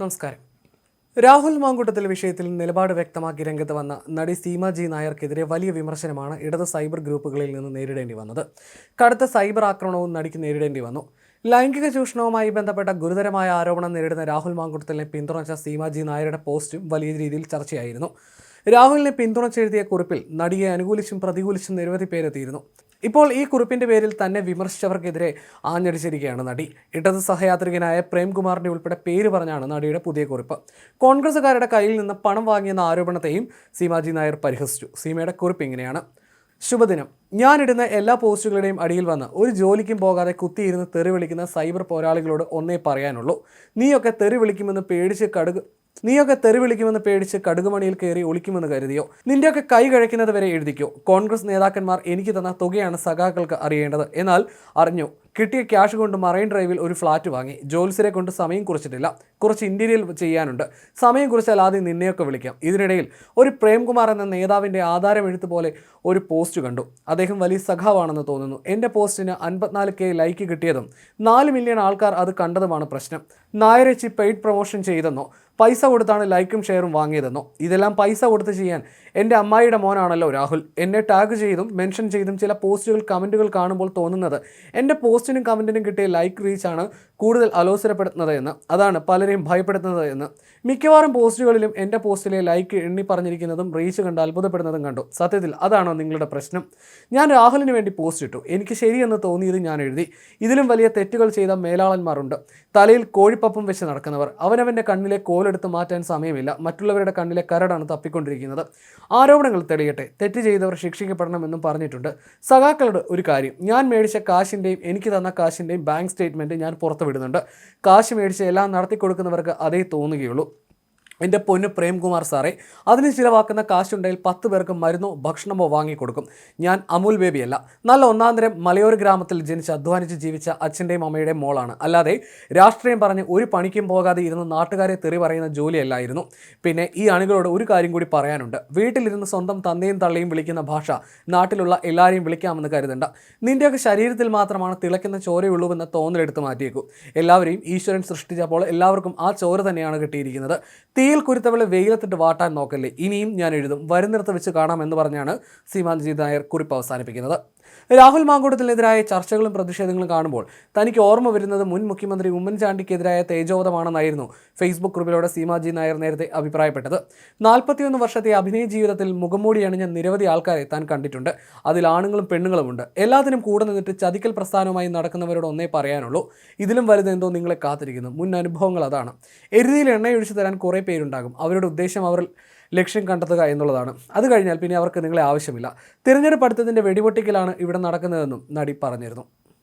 നമസ്കാരം. രാഹുൽ മാങ്കൂട്ടത്തിൽ വിഷയത്തിൽ നിലപാട് വ്യക്തമാക്കി രംഗത്ത് വന്ന നടി സീമ ജി നായർക്കെതിരെ വലിയ വിമർശനമാണ് ഇടത് സൈബർ ഗ്രൂപ്പുകളിൽ നിന്ന് നേരിടേണ്ടി വന്നത്. കടുത്ത സൈബർ ആക്രമണവും നടിക്ക് നേരിടേണ്ടി വന്നു. ലൈംഗിക ചൂഷണവുമായി ബന്ധപ്പെട്ട ഗുരുതരമായ ആരോപണം നേരിടുന്ന രാഹുൽ മാങ്കൂട്ടത്തിനെ പിന്തുണച്ച സീമ ജി നായരുടെ പോസ്റ്റും വലിയ രീതിയിൽ ചർച്ചയായിരുന്നു. രാഹുലിനെ പിന്തുണച്ചെഴുതിയ കുറിപ്പിൽ നടിയെ അനുകൂലിച്ചും പ്രതികൂലിച്ചും നിരവധി പേരെത്തിയിരുന്നു. ഇപ്പോൾ ഈ കുറിപ്പിന്റെ പേരിൽ തന്നെ വിമർശിച്ചവർക്കെതിരെ ആഞ്ഞടിച്ചിരിക്കുകയാണ് നടി. ഇടത് സഹയാത്രികനായ പ്രേംകുമാറിന്റെ ഉൾപ്പെടെ പേര് പറഞ്ഞാണ് നടിയുടെ പുതിയ കുറിപ്പ്. കോൺഗ്രസുകാരുടെ കയ്യിൽ നിന്ന് പണം വാങ്ങിയെന്ന ആരോപണത്തെയും സീമാജി നായർ പരിഹസിച്ചു. സീമയുടെ കുറിപ്പ് ഇങ്ങനെയാണ്. ശുഭദിനം. ഞാനിടുന്ന എല്ലാ പോസ്റ്റുകളുടെയും അടിയിൽ വന്ന് ഒരു ജോലിക്കും പോകാതെ കുത്തിയിരുന്ന് തെറി വിളിക്കുന്ന സൈബർ പോരാളികളോട് ഒന്നേ പറയാനുള്ളൂ. നീയൊക്കെ തെറി വിളിക്കുമെന്ന് പേടിച്ച് കടുക് നീയൊക്കെ തെറി വിളിക്കുമെന്ന് പേടിച്ച് കടുകുമണിയിൽ കയറി ഒളിക്കുമെന്ന് കരുതിയോ? നിന്റെയൊക്കെ കൈ കഴിക്കുന്നത് വരെ എഴുതിക്കോ? കോൺഗ്രസ് നേതാക്കന്മാർ എനിക്ക് തന്ന തുകയാണ് സഖാക്കൾക്ക് അറിയേണ്ടത്. എന്നാൽ അറിഞ്ഞു? കിട്ടിയ ക്യാഷ് കൊണ്ട് മറൈൻ ഡ്രൈവിൽ ഒരു ഫ്ലാറ്റ് വാങ്ങി. ജോൽസിനെ കൊണ്ട് സമയം കുറിച്ചിട്ടില്ല. കുറച്ച് ഇന്റീരിയൽ ചെയ്യാനുണ്ട്. സമയം കുറിച്ചാൽ ആദ്യം നിന്നെയൊക്കെ വിളിക്കാം. ഇതിനിടയിൽ ഒരു പ്രേംകുമാർ എന്ന നേതാവിന്റെ ആധാരം എഴുത്തുപോലെ ഒരു പോസ്റ്റ് കണ്ടു. അദ്ദേഹം വലിയ സഖാവാണെന്ന് തോന്നുന്നു. എന്റെ പോസ്റ്റിന് അൻപത്തിനാല് കെ ലൈക്ക് കിട്ടിയതും നാല് മില്യൺ ആൾക്കാർ അത് കണ്ടതുമാണ് പ്രശ്നം. നായരച്ചി പെയ്ഡ് പ്രൊമോഷൻ ചെയ്തെന്നോ? പൈസ കൊടുത്താണ് ലൈക്കും ഷെയറും വാങ്ങിയതെന്നോ? ഇതെല്ലാം പൈസ കൊടുത്ത് ചെയ്യാൻ എന്റെ അമ്മായിയുടെ മോനാണല്ലോ രാഹുൽ. എന്നെ ടാഗ് ചെയ്തും മെൻഷൻ ചെയ്തും ചില പോസ്റ്റുകൾ കമന്റുകൾ കാണുമ്പോൾ തോന്നുന്നത് എന്റെ പോസ്റ്റിനും കമന്റിനും കിട്ടിയ ലൈക്ക് റീച്ചാണ് കൂടുതൽ അലോസരപ്പെടുത്തുന്നത് എന്ന് അതാണ് പലരെയും ഭയപ്പെടുത്തുന്നത് എന്ന് മിക്കവാറും പോസ്റ്റുകളിലും എന്റെ പോസ്റ്റിലെ ലൈക്ക് എണ്ണി പറഞ്ഞിരിക്കുന്നതും റീച്ച് കണ്ട് അത്ഭുതപ്പെടുന്നതും കണ്ടു. സത്യത്തിൽ അതാണോ നിങ്ങളുടെ പ്രശ്നം? ഞാൻ രാഹുലിന് വേണ്ടി പോസ്റ്റ് ഇട്ടു. എനിക്ക് ശരിയെന്ന് തോന്നിയത് ഞാൻ എഴുതി. ഇതിലും വലിയ തെറ്റുകൾ ചെയ്ത മേലാളന്മാരുണ്ട്. തലയിൽ കോഴിപ്പപ്പം വെച്ച് നടക്കുന്നവർ. അവനവന്റെ കണ്ണിലെ കോലെടുത്ത് മാറ്റാൻ സമയമില്ല. മറ്റുള്ളവരുടെ കണ്ണിലെ കരടാണ് തപ്പിക്കൊണ്ടിരിക്കുന്നത്. ആരോപണങ്ങൾ തെളിയട്ടെ. തെറ്റ് ചെയ്തവർ ശിക്ഷിക്കപ്പെടണമെന്നും പറഞ്ഞിട്ടുണ്ട്. സഖാക്കളുടെ ഒരു കാര്യം. ഞാൻ മേടിച്ച കാശിന്റെയും എനിക്ക് തന്ന കാശിന്റെയും ബാങ്ക് സ്റ്റേറ്റ്മെന്റ് ഞാൻ പുറത്തുവിടുന്നുണ്ട്. കാശ് മേടിച്ച് എല്ലാം നടത്തി കൊടുക്കുന്നവർക്ക് അതേ തോന്നുകയുള്ളൂ. എന്റെ പൊന്ന് പ്രേംകുമാർ സാറേ അതിന് ചിലവാക്കുന്ന കാശുണ്ടെങ്കിൽ പത്ത് പേർക്ക് മരുന്നോ ഭക്ഷണമോ വാങ്ങിക്കൊടുക്കും. ഞാൻ അമൂൽ ബേബിയല്ല. നല്ല ഒന്നാന്തരം മലയോര ഗ്രാമത്തിൽ ജനിച്ച് അധ്വാനിച്ച് ജീവിച്ച അച്ഛന്റെയും അമ്മയുടെയും മോളാണ്. അല്ലാതെ രാഷ്ട്രീയം പറഞ്ഞ് ഒരു പണിക്കും പോകാതെ ഇരുന്ന് നാട്ടുകാരെ തെറി പറയുന്ന ജോലിയല്ലായിരുന്നു. പിന്നെ ഈ അണികളോട് ഒരു കാര്യം കൂടി പറയാനുണ്ട്. വീട്ടിലിരുന്ന് സ്വന്തം തന്നെയും തള്ളയും വിളിക്കുന്ന ഭാഷ നാട്ടിലുള്ള എല്ലാവരെയും വിളിക്കാമെന്ന് കരുതണ്ട. നിന്റെയൊക്കെ ശരീരത്തിൽ മാത്രമാണ് തിളയ്ക്കുന്ന ചോരയുള്ളൂവെന്ന തോന്നലെടുത്ത് മാറ്റിയേക്കൂ. എല്ലാവരെയും ഈശ്വരൻ സൃഷ്ടിച്ചപ്പോൾ എല്ലാവർക്കും ആ ചോര തന്നെയാണ് കിട്ടിയിരിക്കുന്നത്. തീയിൽ കുരുത്തവളെ വെയിലത്തിട്ട് വാട്ടാൻ നോക്കല്ലേ? ഇനിയും ഞാൻ എഴുതും. വരുന്നിടത്ത് വെച്ച് കാണാം എന്ന് പറഞ്ഞാണ് സീമാൻജി നായർ കുറിപ്പ് അവസാനിപ്പിക്കുന്നത്. രാഹുൽ മാങ്കൂട്ടത്തിനെതിരായ ചർച്ചകളും പ്രതിഷേധങ്ങളും കാണുമ്പോൾ തനിക്ക് ഓർമ്മ വരുന്നത് മുൻ മുഖ്യമന്ത്രി ഉമ്മൻചാണ്ടിക്കെതിരായ തേജോവധമാണെന്നായിരുന്നു ഫേസ്ബുക്ക് കുറിപ്പിലൂടെ സീമാജി നായർ നേരത്തെ അഭിപ്രായപ്പെട്ടത്. നാൽപ്പത്തിയൊന്ന് വർഷത്തെ അഭിനയ ജീവിതത്തിൽ മുഖംമൂടി അണിഞ്ഞ നിരവധി ആൾക്കാരെ താൻ കണ്ടിട്ടുണ്ട്. അതിൽ ആണുങ്ങളും പെണ്ണുങ്ങളുമുണ്ട്. എല്ലാത്തിനും കൂടെ നിന്നിട്ട് ചതിക്കൽ പ്രസ്ഥാനവുമായി നടക്കുന്നവരോട് ഒന്നേ പറയാനുള്ളൂ. ഇതിലും വലുതെന്തോ നിങ്ങളെ കാത്തിരിക്കുന്നു. മുൻ അനുഭവങ്ങൾ അതാണ്. എരുതിയിൽ എണ്ണയൊഴിച്ചു തരാൻ കുറേ പേരുണ്ടാകും. അവരുടെ ഉദ്ദേശം അവർ ലക്ഷ്യം കണ്ടെത്തുക എന്നുള്ളതാണ്. അത് കഴിഞ്ഞാൽ പിന്നെ അവർക്ക് നിങ്ങളെ ആവശ്യമില്ല. തിരഞ്ഞെടുപ്പ് അടുത്തതിന്റെ വെടിപൊട്ടിക്കലാണ് ഇവിടെ നടക്കുന്നതെന്നും നടി പറഞ്ഞിരുന്നു.